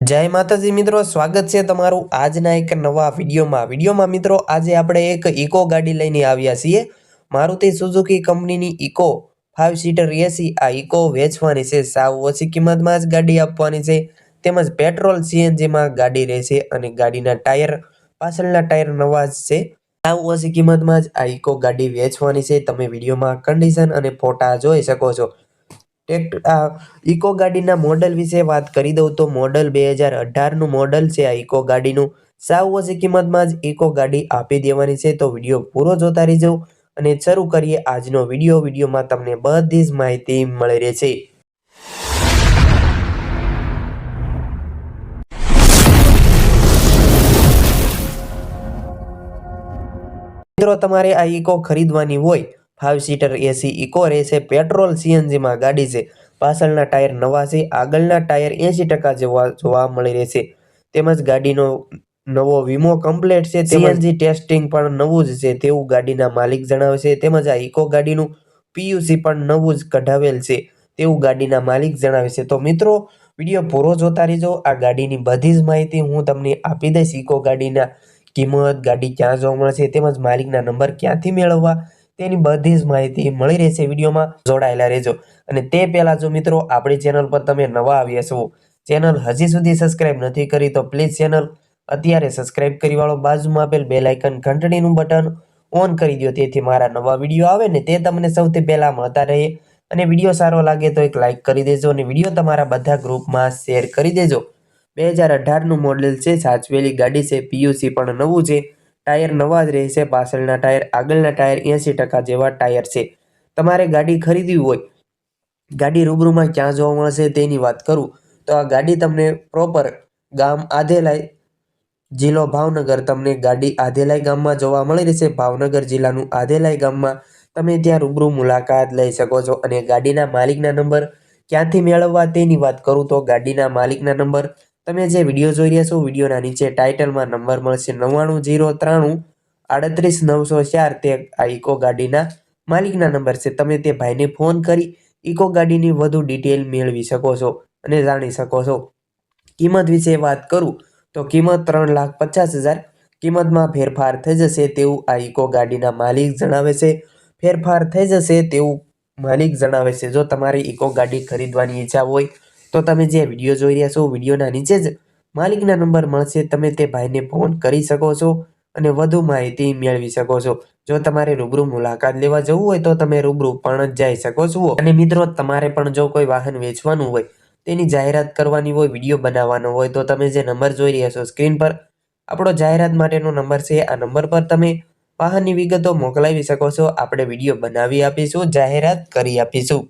જય માતાજી મિત્રો, સ્વાગત છે તમારું આજના એક નવા વિડીયોમાં. વિડીયોમાં મિત્રો, આજે આપણે એક ઇકો ગાડી લઈને આવ્યા છીએ. મારુતિ સુઝુકી કંપનીની ઇકો ફાઇવ સીટર એસી આ ઇકો વેચવાની છે. સાવ ઓછી કિંમતમાં જ ગાડી આપવાની છે. તેમજ પેટ્રોલ સીએનજીમાં ગાડી રહેશે અને ગાડીના ટાયર, પાછળના ટાયર નવા જ છે. સાવ ઓછી કિંમતમાં જ આ ઇકો ગાડી વેચવાની છે. તમે વિડીયોમાં કન્ડિશન અને ફોટા જોઈ શકો છો. ટેક આ ઇકો ગાડીના મોડલ વિશે વાત કરી દઉં તો મોડલ બે હજાર અઢારનું મોડલ છે આ ઇકો ગાડીનું. સાવ ઓછી કિંમતમાં જ ઇકો ગાડી આપી દેવાની છે તો વીડિયો પૂરો જોતા રહેજો અને શરૂ કરીએ આજનો વીડિયો. વિડીયોમાં તમને બધી જ માહિતી મળી રહેશે. મિત્રો, તમારે આ ઇકો ખરીદવાની હોય ફાઇવ સીટર એસી ઇકો રહેશે પેટ્રોલ સીએનજીમાં ગાડી છે. પાછળના ટાયર નવા છે આગળના ટાયર એંસી ટકા જેવા જોવા મળી રહેશે તેમજ ગાડીનો નવો વીમો કમ્પ્લેટ છે સીએનજી ટેસ્ટિંગ પણ નવું જ છે તેવું ગાડીના માલિક જણાવે છે. તેમજ આ ઇકો ગાડીનું પીયુસી પણ નવું જ કઢાવેલ છે તેવું ગાડીના માલિક જણાવે છે. તો મિત્રો વીડિયો પૂરો જોતા રહેજો. આ ગાડીની બધી જ માહિતી હું તમને આપી દઈશ. ઇકો ગાડીના કિંમત ગાડી ક્યાં જોવા મળશે તેમજ માલિકના નંબર ક્યાંથી મેળવવા તેની બધી જ માહિતી મળી રહેશે વિડીયોમાં. જોડાયેલા રહેજો. અને તે પહેલાં જો મિત્રો, આપણી ચેનલ પર તમે નવા આવ્યા છો, ચેનલ હજી સુધી સબસ્ક્રાઇબ નથી કરી, તો પ્લીઝ ચેનલ અત્યારે સબસ્ક્રાઇબ કરી વાળો. બાજુમાં આપેલ બે લાઇકન ઘંટડીનું બટન ઓન કરી દો, તેથી મારા નવા વીડિયો આવે ને તે તમને સૌથી પહેલાં મળતા રહે. અને વીડિયો સારો લાગે તો એક લાઇક કરી દેજો અને વીડિયો તમારા બધા ગ્રુપમાં શેર કરી દેજો. બે હજાર અઢારનું મોડેલ છે, સાચવેલી ગાડી છે, પીયુસી પણ નવું છે. ટાયર નવા જ રહેશે, પાછળના ટાયર આગળના ટાયર એંસી ટકા જેવા ટાયર છે. તમારે ગાડી ખરીદવી હોય, ગાડી રૂબરૂમાં ક્યાં જોવા મળશે તેની વાત કરું. તો આ ગાડી તમને પ્રોપર ગામ આધેલાય જિલ્લો ભાવનગર તમને ગાડી આધેલાય ગામમાં જોવા મળી રહેશે. ભાવનગર જિલ્લાનું આધેલાય ગામમાં તમે ત્યાં રૂબરૂ મુલાકાત લઈ શકો છો અને ગાડીના માલિકના નંબર ક્યાંથી મેળવવા તેની વાત કરું તો ગાડીના માલિકના નંબર તમે જે વીડિયો જોઈ રહ્યા છો, વિડીયોના નીચે ટાઇટલમાં નંબર મળશે નવ્વાણું જીરો ત્રાણું આડત્રીસ નવસો ચાર તે આ ઇકો ગાડીના માલિકના નંબર છે. તમે તે ભાઈને ફોન કરી ઇકો ગાડીની વધુ ડિટેલ મેળવી શકો છો અને જાણી શકો છો. કિંમત વિશે વાત કરું તો કિંમત ત્રણ લાખ પચાસ હજાર, કિંમતમાં ફેરફાર થઈ જશે તેવું આ ઇકો ગાડીના માલિક જણાવે છે. ફેરફાર થઈ જશે તેવું માલિક જણાવે છે. જો તમારી ઇકો ગાડી ખરીદવાની ઈચ્છા હોય તો તમે જે વીડિયો જોઈ રહ્યા છો, વિડીયોના નીચે જ માલિકના નંબર મળશે. તમે તે ભાઈને ફોન કરી શકો છો અને વધુ માહિતી મેળવી શકો છો. જો તમારે રૂબરૂ મુલાકાત લેવા જવું હોય તો તમે રૂબરૂ પણ જઈ શકો છો. અને મિત્રો, તમારે પણ જો કોઈ વાહન વેચવાનું હોય, તેની જાહેરાત કરવાની હોય, વીડિયો બનાવવાનો હોય, તો તમે જે નંબર જોઈ રહ્યા છો સ્ક્રીન પર, આપણો જાહેરાત માટેનો નંબર છે. આ નંબર પર તમે વાહનની વિગતો મોકલાવી શકો છો. આપણે વીડિયો બનાવી આપીશું, જાહેરાત કરી આપીશું.